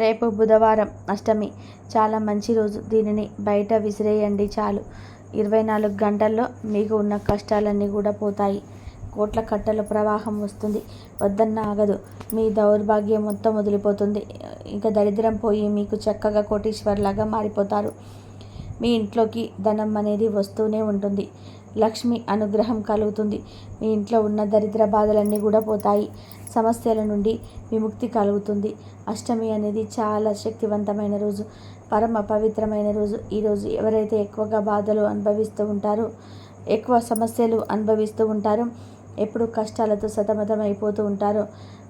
రేపు బుధవారం అష్టమి. చాలా మంచి రోజు. దీనిని బయట విసిరేయండి చాలు. ఇరవై నాలుగు గంటల్లో మీకు ఉన్న కష్టాలన్నీ కూడా పోతాయి. కోట్ల కట్టల ప్రవాహం వస్తుంది. వద్దన్న ఆగదు. మీ దౌర్భాగ్యం మొత్తం వదిలిపోతుంది. ఇంకా దరిద్రం పోయి మీకు చక్కగా కోటీశ్వర్లాగా మారిపోతారు. మీ ఇంట్లోకి ధనం అనేది వస్తూనే ఉంటుంది. లక్ష్మి అనుగ్రహం కలుగుతుంది. మీ ఇంట్లో ఉన్న దరిద్ర బాధలన్నీ కూడా పోతాయి. సమస్యల నుండి విముక్తి కలుగుతుంది. అష్టమి అనేది చాలా శక్తివంతమైన రోజు. పరమ పవిత్రమైన రోజు. ఈరోజు ఎవరైతే ఎక్కువగా బాధలు అనుభవిస్తూ ఉంటారో ఎక్కువ సమస్యలు అనుభవిస్తూ ఉంటారో ఎప్పుడు కష్టాలతో సతమతం అయిపోతూ ఉంటారో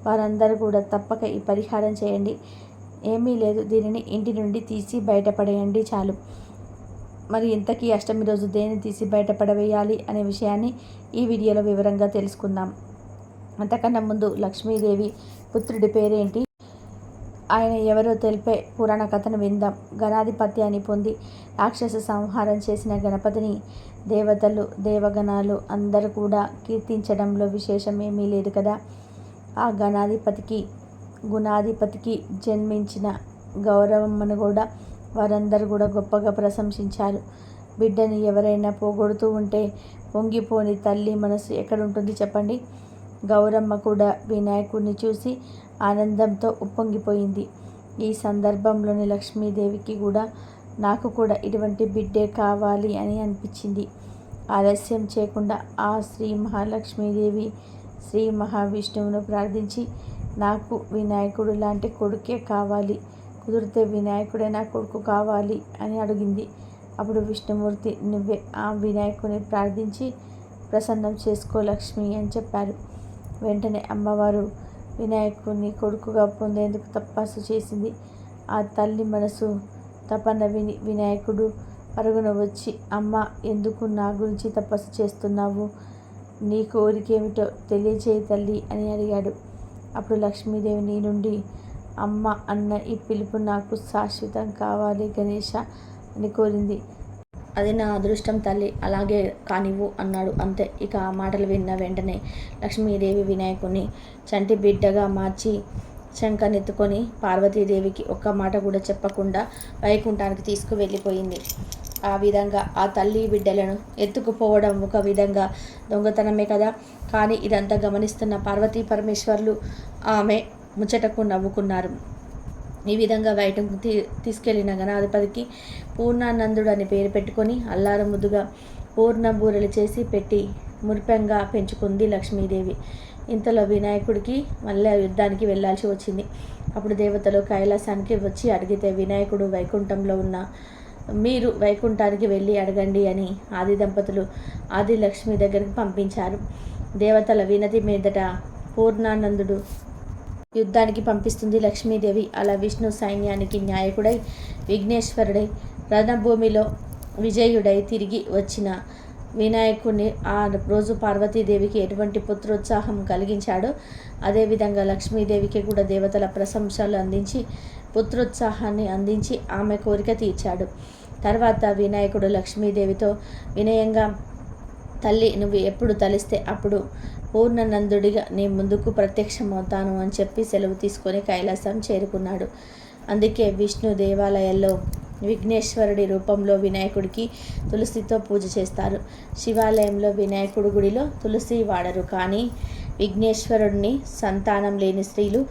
వారందరూ కూడా తప్పక ఈ పరిహారం చేయండి. ఏమీ లేదు. దీనిని ఇంటి నుండి తీసి బయటపడేయండి చాలు. మరి ఇంతకీ అష్టమి రోజు దేన్ని తీసి బయటపడవేయాలి అనే విషయాన్ని ఈ వీడియోలో వివరంగా తెలుసుకుందాం. అంతకన్నా ముందు లక్ష్మీదేవి పుత్రుడి పేరేంటి? ఆయన ఎవరో తెలిపే పురాణ కథను విందాం. గణాధిపత్యాన్ని పొంది రాక్షస సంహారం చేసిన గణపతిని దేవతలు దేవగణాలు అందరూ కూడా కీర్తించడంలో విశేషం ఏమీ లేదు కదా? ఆ గణాధిపతికి గుణాధిపతికి జన్మించిన గౌరవమ్మను కూడా వారందరూ కూడా గొప్పగా ప్రశంసించారు. బిడ్డని ఎవరైనా పోగొడుతూ ఉంటే పొంగిపోని తల్లి మనసు ఎక్కడుంటుంది చెప్పండి? గౌరమ్మ కూడా వినాయకుడిని చూసి ఆనందంతో ఉప్పొంగిపోయింది. ఈ సందర్భంలోని లక్ష్మీదేవికి కూడా నాకు కూడా ఇటువంటి బిడ్డే కావాలి అని అనిపించింది. ఆలస్యం చేయకుండా ఆ శ్రీ మహాలక్ష్మీదేవి శ్రీ మహావిష్ణువును ప్రార్థించి నాకు వినాయకుడు లాంటి కొడుకే కావాలి కుదిరితే వినాయకుడే నా కొడుకు కావాలి అని అడిగింది. అప్పుడు విష్ణుమూర్తి నువ్వే ఆ వినాయకుని ప్రార్థించి ప్రసన్నం చేసుకో లక్ష్మి అని చెప్పారు. వెంటనే అమ్మవారు వినాయకుని కొడుకుగా పొందేందుకు తపస్సు చేసింది. ఆ తల్లి మనసు తపన విని వినాయకుడు పరుగున వచ్చి అమ్మ ఎందుకు నా గురించి తపస్సు చేస్తున్నావు? నీ కోరికేమిటో తెలియచేయి తల్లి అని అడిగాడు. అప్పుడు లక్ష్మీదేవి నీ నుండి అమ్మ అన్న ఈ పిలుపు నాకు శాశ్వతం కావాలి గణేష అని కోరింది. అది నా అదృష్టం తల్లి అలాగే కానివ్వు అన్నాడు అంతే. ఇక ఆ మాటలు విన్న వెంటనే లక్ష్మీదేవి వినాయకుని చంటి బిడ్డగా మార్చి శంఖనెత్తుకొని పార్వతీదేవికి ఒక్క మాట కూడా చెప్పకుండా వైకుంఠానికి తీసుకువెళ్ళిపోయింది. ఆ విధంగా ఆ తల్లి బిడ్డలను ఎత్తుకుపోవడం ఒక విధంగా దొంగతనమే కదా. కానీ ఇదంతా గమనిస్తున్న పార్వతీ పరమేశ్వర్లు ఆమె ముచ్చటకు నవ్వుకున్నారు. ఈ విధంగా బయటకు తీ తీసుకెళ్ళిన గణాధిపతికి పూర్ణానందుడు అని పేరు పెట్టుకొని అల్లారం ముద్దుగా పూర్ణ బూరెలు చేసి పెట్టి మురిపెంగా పెంచుకుంది లక్ష్మీదేవి. ఇంతలో వినాయకుడికి మళ్ళీ యుద్ధానికి వెళ్ళాల్సి వచ్చింది. అప్పుడు దేవతలు కైలాసానికి వచ్చి అడిగితే వినాయకుడు వైకుంఠంలో ఉన్న మీరు వైకుంఠానికి వెళ్ళి అడగండి అని ఆది దంపతులు ఆది లక్ష్మి దగ్గరికి పంపించారు. దేవతల వినతి మీదట పూర్ణానందుడు యుద్ధానికి పంపిస్తుంది లక్ష్మీదేవి. అలా విష్ణు సైన్యానికి న్యాయకుడై విఘ్నేశ్వరుడై రణభూమిలో విజయుడై తిరిగి వచ్చిన వినాయకుడిని ఆ రోజు పార్వతీదేవికి ఎటువంటి పుత్రోత్సాహం కలిగించాడో అదేవిధంగా లక్ష్మీదేవికి కూడా దేవతల ప్రశంసలు అందించి పుత్రోత్సాహాన్ని అందించి ఆమె కోరిక తీర్చాడు. తర్వాత వినాయకుడు లక్ష్మీదేవితో వినయంగా తల్లి నువ్వు ఎప్పుడు తలిస్తే అప్పుడు పూర్ణనందుడిగా నీ ముందుకు ప్రత్యక్షమవుతాను అని చెప్పి సెలవు తీసుకొని కైలాసం చేరుకున్నాడు. అందుకే విష్ణు దేవాలయాల్లో విఘ్నేశ్వరుడి రూపంలో వినాయకుడికి తులసితో పూజ చేస్తారు. శివాలయంలో వినాయకుడి గుడిలో తులసి వాడరు. కానీ విఘ్నేశ్వరుడిని సంతానం లేని స్త్రీలు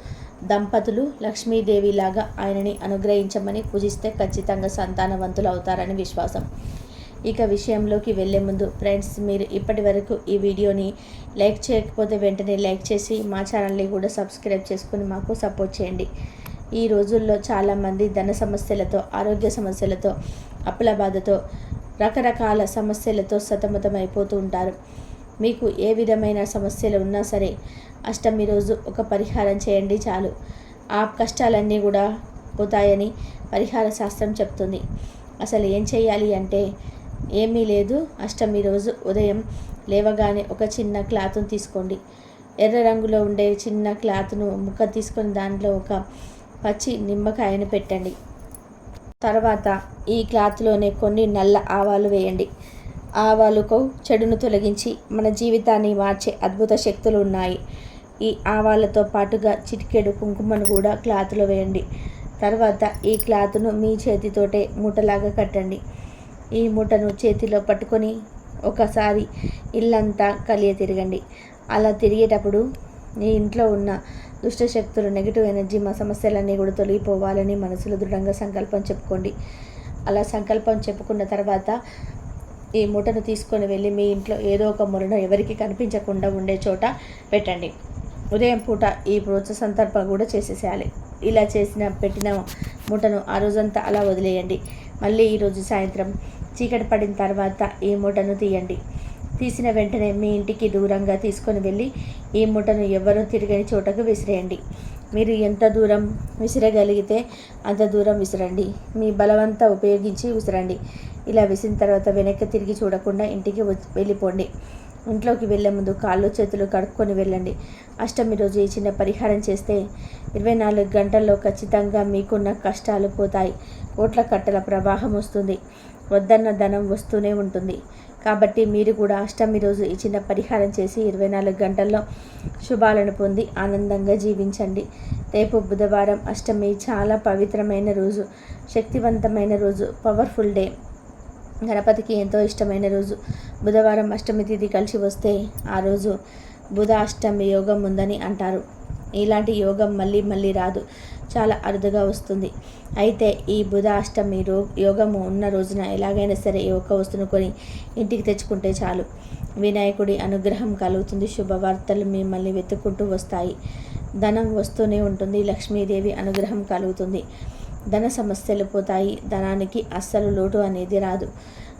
దంపతులు లక్ష్మీదేవిలాగా ఆయనని అనుగ్రహించమని పూజిస్తే ఖచ్చితంగా సంతానవంతులు అవుతారని విశ్వాసం. ఇక విషయంలోకి వెళ్ళే ముందు ఫ్రెండ్స్ మీరు ఇప్పటి వరకు ఈ వీడియోని లైక్ చేయకపోతే వెంటనే లైక్ చేసి మా ఛానల్ని కూడా సబ్స్క్రైబ్ చేసుకుని మాకు సపోర్ట్ చేయండి. ఈ రోజుల్లో చాలామంది ధన సమస్యలతో ఆరోగ్య సమస్యలతో అప్పుల బాధతో రకరకాల సమస్యలతో సతమతమైపోతూ ఉంటారు. మీకు ఏ విధమైన సమస్యలు ఉన్నా సరే అష్టమి రోజు ఒక పరిహారం చేయండి చాలు. ఆ కష్టాలన్నీ కూడా పోతాయని పరిహార శాస్త్రం చెప్తుంది. అసలు ఏం చేయాలి అంటే ఏమీ లేదు. అష్టమి రోజు ఉదయం లేవగానే ఒక చిన్న క్లాత్ను తీసుకోండి. ఎర్ర రంగులో ఉండే చిన్న క్లాత్ను ముక్క తీసుకొని దాంట్లో ఒక పచ్చి నిమ్మకాయను పెట్టండి. తర్వాత ఈ క్లాత్లోనే కొన్ని నల్ల ఆవాలు వేయండి. ఆవాలకు చెడును తొలగించి మన జీవితాన్ని మార్చే అద్భుత శక్తులు ఉన్నాయి. ఈ ఆవాలతో పాటుగా చిటికెడు కుంకుమను కూడా క్లాత్లో వేయండి. తర్వాత ఈ క్లాత్ను మీ చేతితోటే మూటలాగా కట్టండి. ఈ మూటను చేతిలో పట్టుకొని ఒకసారి ఇల్లంతా కలియ తిరగండి. అలా తిరిగేటప్పుడు మీ ఇంట్లో ఉన్న దుష్ట శక్తులు నెగిటివ్ ఎనర్జీ మా సమస్యలన్నీ కూడా తొలగిపోవాలని మనసులో దృఢంగా సంకల్పం చెప్పుకోండి. అలా సంకల్పం చెప్పుకున్న తర్వాత ఈ మూటను తీసుకొని వెళ్ళి మీ ఇంట్లో ఏదో ఒక మూలను ఎవరికి కనిపించకుండా ఉండే చోట పెట్టండి. ఉదయం పూట ఈ ప్రాసెస్ సందర్భం కూడా చేసేసేయాలి. ఇలా చేసిన పెట్టిన మూటను ఆ రోజంతా అలా వదిలేయండి. మళ్ళీ ఈరోజు సాయంత్రం చీకటి పడిన తర్వాత ఈ మూటను తీయండి. తీసిన వెంటనే మీ ఇంటికి దూరంగా తీసుకొని వెళ్ళి ఈ మూటను ఎవరూ తిరగని చోటకు విసిరేయండి. మీరు ఎంత దూరం విసిరగలిగితే అంత దూరం విసిరండి. మీ బలవంతా ఉపయోగించి విసిరండి. ఇలా విసిన తర్వాత వెనక్కి తిరిగి చూడకుండా ఇంటికి వెళ్ళిపోండి. ఇంట్లోకి వెళ్ళే ముందు కాళ్ళు చేతులు కడుక్కొని వెళ్ళండి. అష్టమి రోజు ఈ చిన్న పరిహారం చేస్తే ఇరవై నాలుగు గంటల్లో ఖచ్చితంగా మీకున్న కష్టాలు పోతాయి. కోట్ల కట్టల ప్రవాహం వస్తుంది. వద్దన్న ధనం వస్తూనే ఉంటుంది. కాబట్టి మీరు కూడా అష్టమి రోజు ఈ చిన్న పరిహారం చేసి ఇరవై నాలుగు గంటల్లో శుభాలను పొంది ఆనందంగా జీవించండి. రేపు బుధవారం అష్టమి చాలా పవిత్రమైన రోజు శక్తివంతమైన రోజు పవర్ఫుల్ డే. గణపతికి ఎంతో ఇష్టమైన రోజు. బుధవారం అష్టమి తిథి కలిసి వస్తే ఆ రోజు బుధ అష్టమి యోగం ఉందని అంటారు. ఇలాంటి యోగం మళ్ళీ మళ్ళీ రాదు. చాలా అరుదుగా వస్తుంది. అయితే ఈ బుధ అష్టమి రో యోగము ఉన్న రోజున ఎలాగైనా సరే ఈ ఒక్క వస్తువును కొని ఇంటికి తెచ్చుకుంటే చాలు. వినాయకుడి అనుగ్రహం కలుగుతుంది. శుభవార్తలు మిమ్మల్ని వెతుక్కుంటూ వస్తాయి. ధనం వస్తూనే ఉంటుంది. లక్ష్మీదేవి అనుగ్రహం కలుగుతుంది. ధన సమస్యలు పోతాయి. ధనానికి అస్సలు లోటు అనేది రాదు.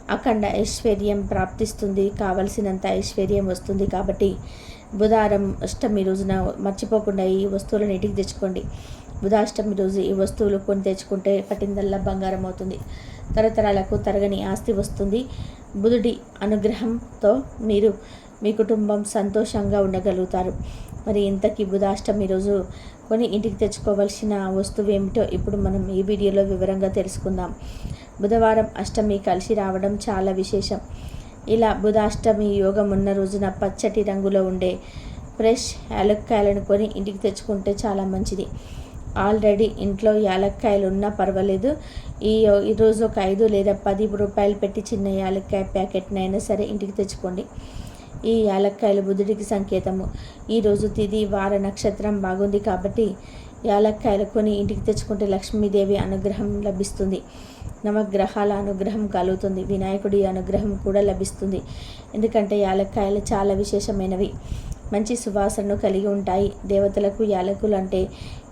అఖండ ఐశ్వర్యం ప్రాప్తిస్తుంది. కావలసినంత ఐశ్వర్యం వస్తుంది కాబట్టి బుధారం అష్టమి రోజున మర్చిపోకుండా ఈ వస్తువులను ఇంటికి తెచ్చుకోండి. బుధాష్టమి రోజు ఈ వస్తువులు కొని తెచ్చుకుంటే పట్టిందల్లా బంగారం అవుతుంది తరతరాలకు తరగని ఆస్తి వస్తుంది. బుధుడి అనుగ్రహంతో మీరు మీ కుటుంబం సంతోషంగా ఉండగలుగుతారు. మరి ఇంతకీ బుధాష్టమి రోజు కొని ఇంటికి తెచ్చుకోవాల్సిన వస్తువు ఏమిటో ఇప్పుడు మనం ఈ వీడియోలో వివరంగా తెలుసుకుందాం. బుధవారం అష్టమి కలిసి రావడం చాలా విశేషం. ఇలా బుధాష్టమి యోగం ఉన్న రోజున పచ్చటి రంగులో ఉండే ఫ్రెష్ యాలక్కాయలను కొని ఇంటికి తెచ్చుకుంటే చాలా మంచిది. ఆల్రెడీ ఇంట్లో యాలక్కాయలు ఉన్నా పర్వాలేదు. ఈ ఈరోజు ఒక ఐదు లేదా పది రూపాయలు పెట్టి చిన్న యాలక్కాయ ప్యాకెట్నైనా సరే ఇంటికి తెచ్చుకోండి. ఈ యాలక్కాయలు బుధుడికి సంకేతము. ఈరోజు తిది వార నక్షత్రం బాగుంది కాబట్టి యాలక్కాయలు కొని ఇంటికి తెచ్చుకుంటే లక్ష్మీదేవి అనుగ్రహం లభిస్తుంది. నవగ్రహాల అనుగ్రహం కలుగుతుంది. వినాయకుడి అనుగ్రహం కూడా లభిస్తుంది. ఎందుకంటే యాలక్కాయలు చాలా విశేషమైనవి. మంచి సువాసనను కలిగి ఉంటాయి. దేవతలకు యాలకులు అంటే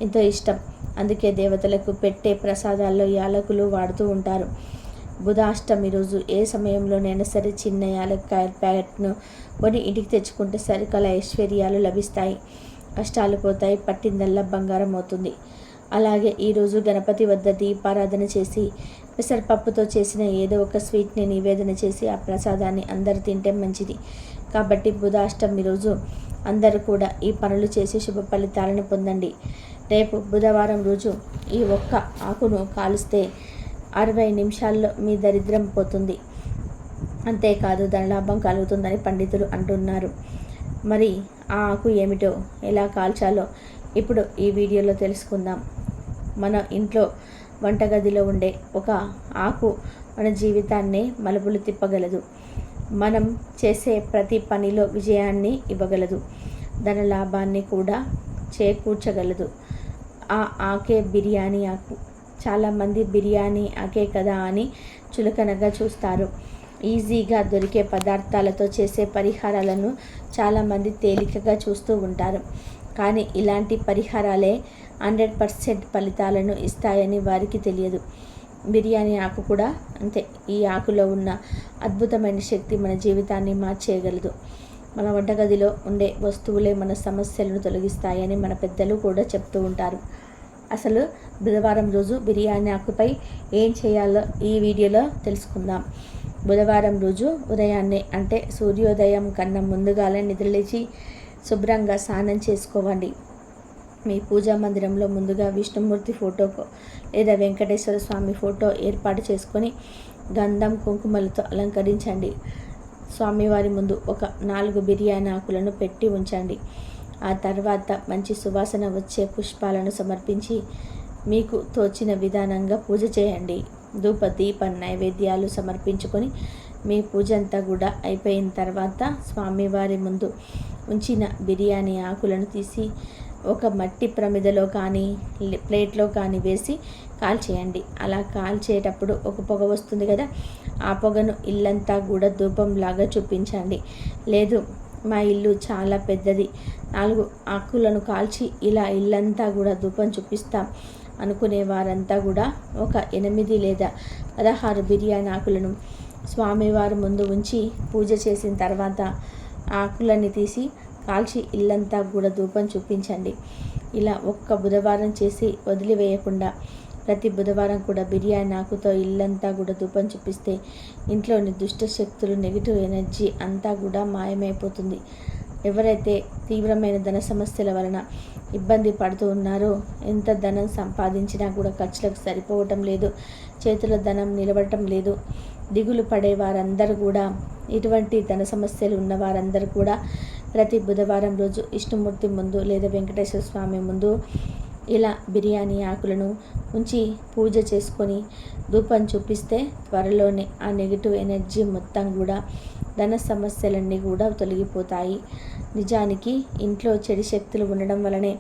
ఎంతో ఇష్టం. అందుకే దేవతలకు పెట్టే ప్రసాదాల్లో యాలకులు వాడుతూ ఉంటారు. బుధాష్టమి రోజు ఏ సమయంలోనైనా సరే చిన్న యాలక్కాయ ప్యాకెట్ను కొని ఇంటికి తెచ్చుకుంటే సరికల ఐశ్వర్యాలు లభిస్తాయి. కష్టాలు పోతాయి పట్టిందల్లా బంగారం అవుతుంది. అలాగే ఈరోజు గణపతి వద్ద దీపారాధన చేసి పెసరపప్పుతో చేసిన ఏదో ఒక స్వీట్ని నివేదన చేసి ఆ ప్రసాదాన్ని అందరు తింటే మంచిది. కాబట్టి బుధాష్టమి రోజు అందరూ కూడా ఈ పనులు చేసి శుభ ఫలితాలను పొందండి. రేపు బుధవారం రోజు ఈ ఒక్క ఆకును కాలుస్తే అరవై నిమిషాల్లో మీ దరిద్రం పోతుంది. అంతేకాదు ధనలాభం కలుగుతుందని పండితులు అంటున్నారు. మరి ఆ ఆకు ఏమిటో ఎలా కాల్చాలో ఇప్పుడు ఈ వీడియోలో తెలుసుకుందాం. మన ఇంట్లో వంటగదిలో ఉండే ఒక ఆకు మన జీవితాన్నే మలుపులు తిప్పగలదు. మనం చేసే ప్రతి పనిలో విజయాన్ని ఇవ్వగలదు. ధన లాభాన్ని కూడా చేకూర్చగలదు. ఆ ఆకే బిర్యానీ ఆకు. చాలామంది బిర్యానీ ఆకే కదా అని చులకనగా చూస్తారు. ఈజీగా దొరికే పదార్థాలతో చేసే పరిహారాలను చాలామంది తేలికగా చూస్తూ ఉంటారు. కానీ ఇలాంటి పరిహారాలే హండ్రెడ్ పర్సెంట్ ఫలితాలను ఇస్తాయని వారికి తెలియదు. బిర్యానీ ఆకు కూడా అంతే. ఈ ఆకులో ఉన్న అద్భుతమైన శక్తి మన జీవితాన్ని మార్చేయగలదు. మన వంటగదిలో ఉండే వస్తువులే మన సమస్యలను తొలగిస్తాయని మన పెద్దలు కూడా చెప్తూ ఉంటారు. అసలు బుధవారం రోజు బిర్యానీ ఆకుపై ఏం చేయాలో ఈ వీడియోలో తెలుసుకుందాం. బుధవారం రోజు ఉదయాన్నే అంటే సూర్యోదయం కన్నా ముందుగానే నిద్రలేచి శుభ్రంగా స్నానం చేసుకోవండి. మీ పూజా మందిరంలో ముందుగా విష్ణుమూర్తి ఫోటోకు లేదా వెంకటేశ్వర స్వామి ఫోటో ఏర్పాటు చేసుకొని గంధం కుంకుమలతో అలంకరించండి. స్వామివారి ముందు ఒక నాలుగు బిర్యానీ ఆకులను పెట్టి ఉంచండి. ఆ తర్వాత మంచి సువాసన వచ్చే పుష్పాలను సమర్పించి మీకు తోచిన విధానంగా పూజ చేయండి. ధూప దీప నైవేద్యాలు సమర్పించుకొని మీ పూజ అంతా కూడా అయిపోయిన తర్వాత స్వామివారి ముందు ఉంచిన బిర్యానీ ఆకులను తీసి ఒక మట్టి ప్రమిదలో కానీ ప్లేట్లో కానీ వేసి కాల్చేయండి అలా కాల్చేటప్పుడు ఒక పొగ వస్తుంది కదా ఆ పొగను ఇల్లంతా కూడా ధూపంలాగా చూపించండి. లేదు మా ఇల్లు చాలా పెద్దది. నాలుగు ఆకులను కాల్చి ఇలా ఇల్లంతా కూడా ధూపం చూపిస్తాం అనుకునే వారంతా కూడా ఒక ఎనిమిది లేదా పదహారు బిర్యానీ ఆకులను స్వామివారి ముందు ఉంచి పూజ చేసిన తర్వాత ఆకులన్నీ తీసి కాల్చి ఇల్లంతా కూడా ధూపం చూపించండి. ఇలా ఒక్క బుధవారం చేసి వదిలివేయకుండా ప్రతి బుధవారం కూడా బిర్యానీ ఆకుతో ఇల్లంతా కూడా ధూపం చూపిస్తే ఇంట్లోని దుష్ట శక్తులు నెగిటివ్ ఎనర్జీ అంతా కూడా మాయమైపోతుంది. ఎవరైతే తీవ్రమైన ధన సమస్యల వలన ఇబ్బంది పడుతూ ఉన్నారో ఎంత ధనం సంపాదించినా కూడా ఖర్చులకు సరిపోవటం లేదు చేతుల ధనం నిలబడటం లేదు. దిగులు పడే వారందరూ కూడా ఇటువంటి ధన సమస్యలు ఉన్న వారందరూ కూడా ప్రతి బుధవారం రోజు విష్ణుమూర్తి ముందు లేదా వెంకటేశ్వర స్వామి ముందు ఇలా బిర్యానీ ఆకులను ఉంచి పూజ చేసుకొని ధూపం చూపిస్తే త్వరలోనే ఆ నెగిటివ్ ఎనర్జీ మొత్తం కూడా ధన సమస్యలన్నీ కూడా తొలగిపోతాయి. నిజానికి ఇంట్లో చెడు శక్తులు ఉండడం వలనే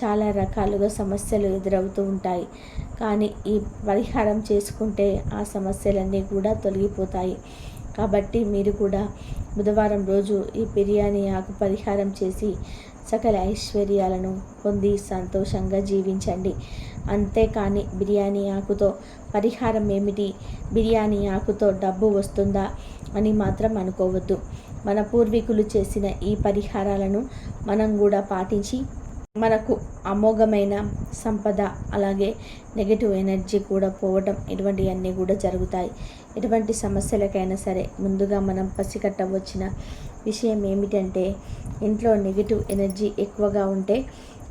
చాలా రకాలుగా సమస్యలు ఎదురవుతూ ఉంటాయి. కానీ ఈ పరిహారం చేసుకుంటే ఆ సమస్యలన్నీ కూడా తొలగిపోతాయి. కాబట్టి మీరు కూడా బుధవారం రోజు ఈ బిర్యానీ ఆకు పరిహారం చేసి సకల ఐశ్వర్యాలను పొంది సంతోషంగా జీవించండి. అంతేకాని బిర్యానీ ఆకుతో పరిహారం ఏమిటి? బిర్యానీ ఆకుతో డబ్బు వస్తుందా అని మాత్రం అనుకోవద్దు. మన పూర్వీకులు చేసిన ఈ పరిహారాలను మనం కూడా పాటించి మనకు అమోఘమైన సంపద అలాగే నెగటివ్ ఎనర్జీ కూడా పోవడం ఇటువంటివన్నీ కూడా జరుగుతాయి. ఎటువంటి సమస్యలకైనా సరే ముందుగా మనం పసిగట్టవచ్చిన విషయం ఏమిటంటే ఇంట్లో నెగిటివ్ ఎనర్జీ ఎక్కువగా ఉంటే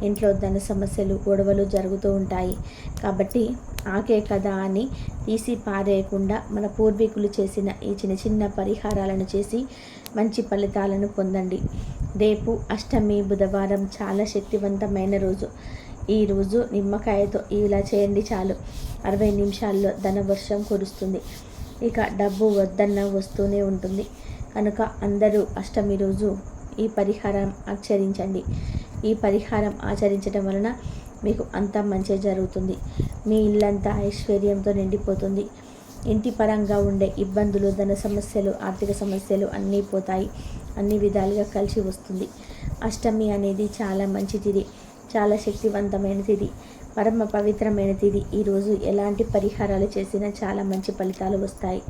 ఇంట్లో ధన సమస్యలు గొడవలు జరుగుతూ ఉంటాయి. కాబట్టి ఆకే కదా అని తీసి పారేయకుండా మన పూర్వీకులు చేసిన ఈ చిన్న చిన్న పరిహారాలను చేసి మంచి ఫలితాలను పొందండి. రేపు అష్టమి బుధవారం చాలా శక్తివంతమైన రోజు. ఈరోజు నిమ్మకాయతో ఇలా చేయండి చాలు. అరవై నిమిషాల్లో ధనవర్షం కురుస్తుంది. ఇక డబ్బు వద్దన్న వస్తూనే ఉంటుంది. కనుక అందరూ అష్టమి రోజు ఈ పరిహారం ఆచరించండి. ఈ పరిహారం ఆచరించడం వలన మీకు అంతా మంచి జరుగుతుంది. మీ ఇల్లంతా ఐశ్వర్యంతో నిండిపోతుంది. ఇంటి పరంగా ఉండే ఇబ్బందులు ధన సమస్యలు ఆర్థిక సమస్యలు అన్నీ పోతాయి. అన్ని విధాలుగా కలిసి వస్తుంది. అష్టమి అనేది చాలా మంచి తిది. చాలా శక్తివంతమైన తిది. పరమ పవిత్రమైన తిది. ఈరోజు ఎలాంటి పరిహారాలు చేసినా చాలా మంచి ఫలితాలు వస్తాయి.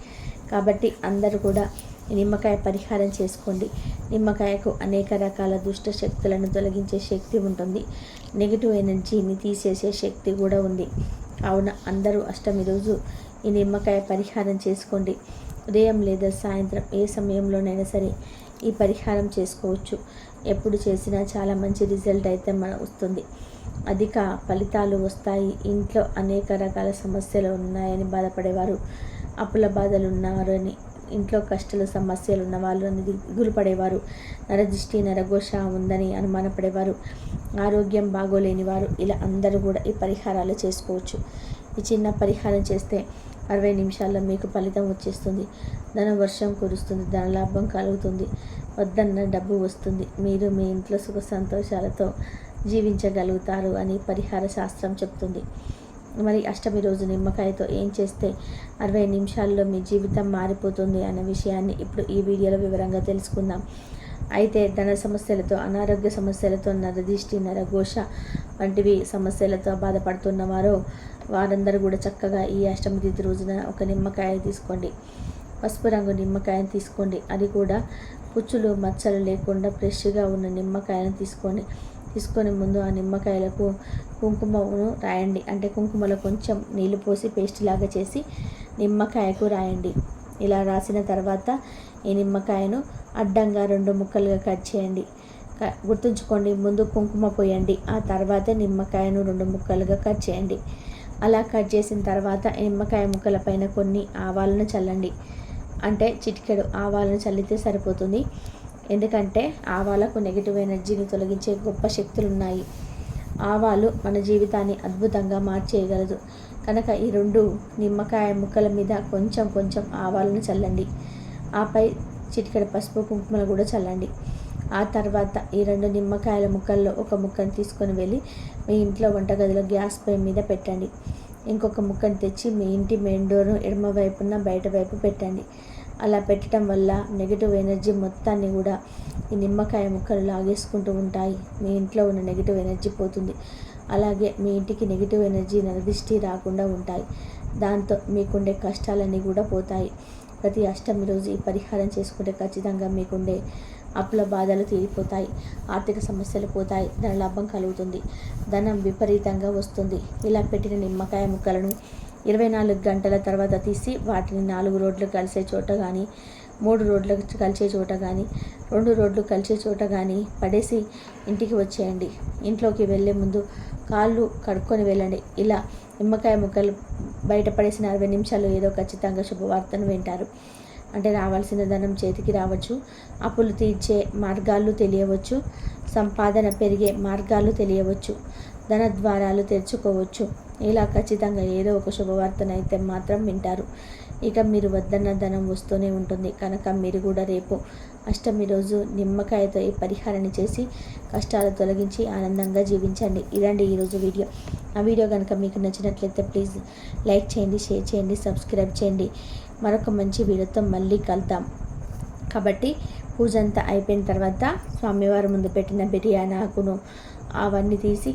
కాబట్టి అందరూ కూడా నిమ్మకాయ పరిహారం చేసుకోండి. నిమ్మకాయకు అనేక రకాల దుష్ట శక్తులను తొలగించే శక్తి ఉంటుంది. నెగిటివ్ ఎనర్జీని తీసేసే శక్తి కూడా ఉంది. కావున అందరూ అష్టమి రోజు ఈ నిమ్మకాయ పరిహారం చేసుకోండి. ఉదయం లేదా సాయంత్రం ఏ సమయంలోనైనా సరే ఈ పరిహారం చేసుకోవచ్చు. ఎప్పుడు చేసినా చాలా మంచి రిజల్ట్ అయితే మన వస్తుంది. అధిక ఫలితాలు వస్తాయి. ఇంట్లో అనేక రకాల సమస్యలు ఉన్నాయని బాధపడేవారు. అప్పుల బాధలు ఉన్నారని ఇంట్లో కష్టాలు సమస్యలు ఉన్న వాళ్ళు దిగులు పడేవారు నరదృష్టి నరఘోష ఉందని అనుమానపడేవారు. ఆరోగ్యం బాగోలేని వారు ఇలా అందరూ కూడా ఈ పరిహారాలు చేసుకోవచ్చు. ఈ చిన్న పరిహారం చేస్తే అరవై నిమిషాల్లో మీకు ఫలితం వచ్చేస్తుంది. ధన వర్షం కురుస్తుంది. ధన లాభం కలుగుతుంది. వద్దన్న డబ్బు వస్తుంది. మీరు మీ ఇంట్లో సుఖ సంతోషాలతో జీవించగలుగుతారు అని పరిహార శాస్త్రం చెప్తుంది. మరి అష్టమి రోజు నిమ్మకాయతో ఏం చేస్తే అరవై నిమిషాల్లో మీ జీవితం మారిపోతుంది అనే విషయాన్ని ఇప్పుడు ఈ వీడియోలో వివరంగా తెలుసుకుందాం. అయితే ధన సమస్యలతో అనారోగ్య సమస్యలతో నరదిష్టి నరఘోష వంటివి సమస్యలతో బాధపడుతున్నవారో వారందరూ కూడా చక్కగా ఈ అష్టమి తిథి రోజున ఒక నిమ్మకాయ తీసుకోండి. పసుపు రంగు నిమ్మకాయను తీసుకోండి. అది కూడా పుచ్చులు మచ్చలు లేకుండా ఫ్రెష్గా ఉన్న నిమ్మకాయను తీసుకోండి. తీసుకొని ముందు ఆ నిమ్మకాయలకు కుంకుమను రాయండి. అంటే కుంకుమలో కొంచెం నీళ్ళు పోసి పేస్ట్ లాగా చేసి నిమ్మకాయకు రాయండి. ఇలా రాసిన తర్వాత ఈ నిమ్మకాయను అడ్డంగా రెండు ముక్కలుగా కట్ చేయండి. గుర్తుంచుకోండి ముందు కుంకుమ పోయండి ఆ తర్వాత నిమ్మకాయను రెండు ముక్కలుగా కట్ చేయండి. అలా కట్ చేసిన తర్వాత నిమ్మకాయ ముక్కల పైన కొన్ని ఆవాలను చల్లండి. అంటే చిటికెడు ఆవాలను చల్లితే సరిపోతుంది. ఎందుకంటే ఆవాలకు నెగిటివ్ ఎనర్జీని తొలగించే గొప్ప శక్తులు ఉన్నాయి ఆవాలు మన జీవితాన్ని అద్భుతంగా మార్చేయగలదు. కనుక ఈ రెండు నిమ్మకాయ ముక్కల మీద కొంచెం కొంచెం ఆవాలను చల్లండి. ఆపై చిటికెడ పసుపు కుంకుమలు కూడా చల్లండి. ఆ తర్వాత ఈ రెండు నిమ్మకాయల ముక్కల్లో ఒక ముక్కను తీసుకొని వెళ్ళి మీ ఇంట్లో వంటగదిలో గ్యాస్ పై మీద పెట్టండి. ఇంకొక ముక్కను తెచ్చి మీ ఇంటి మెయిన్ డోర్ ఎడమ వైపున బయట వైపు పెట్టండి. అలా పెట్టడం వల్ల నెగిటివ్ ఎనర్జీ మొత్తాన్ని కూడా ఈ నిమ్మకాయ ముక్కలు లాగేసుకుంటూ ఉంటాయి. మీ ఇంట్లో ఉన్న నెగిటివ్ ఎనర్జీ పోతుంది. అలాగే మీ ఇంటికి నెగిటివ్ ఎనర్జీ నరదిష్టి రాకుండా ఉంటాయి. దాంతో మీకుండే కష్టాలన్నీ కూడా పోతాయి. ప్రతి అష్టమి రోజు ఈ పరిహారం చేసుకుంటే ఖచ్చితంగా మీకుండే అప్పుల బాధలు తీరిపోతాయి. ఆర్థిక సమస్యలు పోతాయి. ధన లాభం కలుగుతుంది. ధనం విపరీతంగా వస్తుంది. ఇలా పెట్టిన నిమ్మకాయ ముక్కలను ఇరవై నాలుగు గంటల తర్వాత తీసి వాటిని నాలుగు రోడ్లు కలిసే చోట కానీ మూడు రోడ్లు కలిసే చోట కానీ రెండు రోడ్లు కలిసే చోట కానీ పడేసి ఇంటికి వచ్చేయండి. ఇంట్లోకి వెళ్ళే ముందు కాళ్ళు కడుక్కొని వెళ్ళండి. ఇలా నిమ్మకాయ ముక్కలు బయటపడేసిన అరవై నిమిషాలు ఏదో ఖచ్చితంగా శుభవార్తను వింటారు. అంటే రావాల్సిన ధనం చేతికి రావచ్చు. అప్పులు తీర్చే మార్గాలు తెలియవచ్చు. సంపాదన పెరిగే మార్గాలు తెలియవచ్చు. ధన ద్వారాలు తెరుచుకోవచ్చు. ఇలా ఖచ్చితంగా ఏదో ఒక శుభవార్తనైతే మాత్రం వింటారు. ఇక మీరు వద్దన్న ధనం వస్తూనే ఉంటుంది. కనుక మీరు కూడా రేపు అష్టమి రోజు నిమ్మకాయతో ఈ పరిహారాన్ని చేసి కష్టాలు తొలగించి ఆనందంగా జీవించండి. ఇదండి ఈరోజు వీడియో. ఆ వీడియో కనుక మీకు నచ్చినట్లయితే ప్లీజ్ లైక్ చేయండి షేర్ చేయండి సబ్స్క్రైబ్ చేయండి. మరొక మంచి వీడియోతో మళ్ళీ కలుద్దాం. కాబట్టి పూజ అంతా అయిపోయిన తర్వాత స్వామివారి ముందు పెట్టిన బిర్యానీ ఆకును అవన్నీ తీసి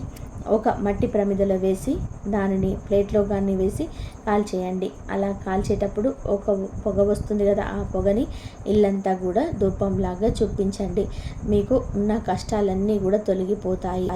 ఒక మట్టి ప్రమిదలో వేసి దానిని ప్లేట్లో కానీ వేసి కాల్చేయండి. అలా కాల్చేటప్పుడు ఒక పొగ వస్తుంది కదా ఆ పొగని ఇల్లంతా కూడా ధూపంలాగా చూపించండి. మీకు ఉన్న కష్టాలన్నీ కూడా తొలగిపోతాయి.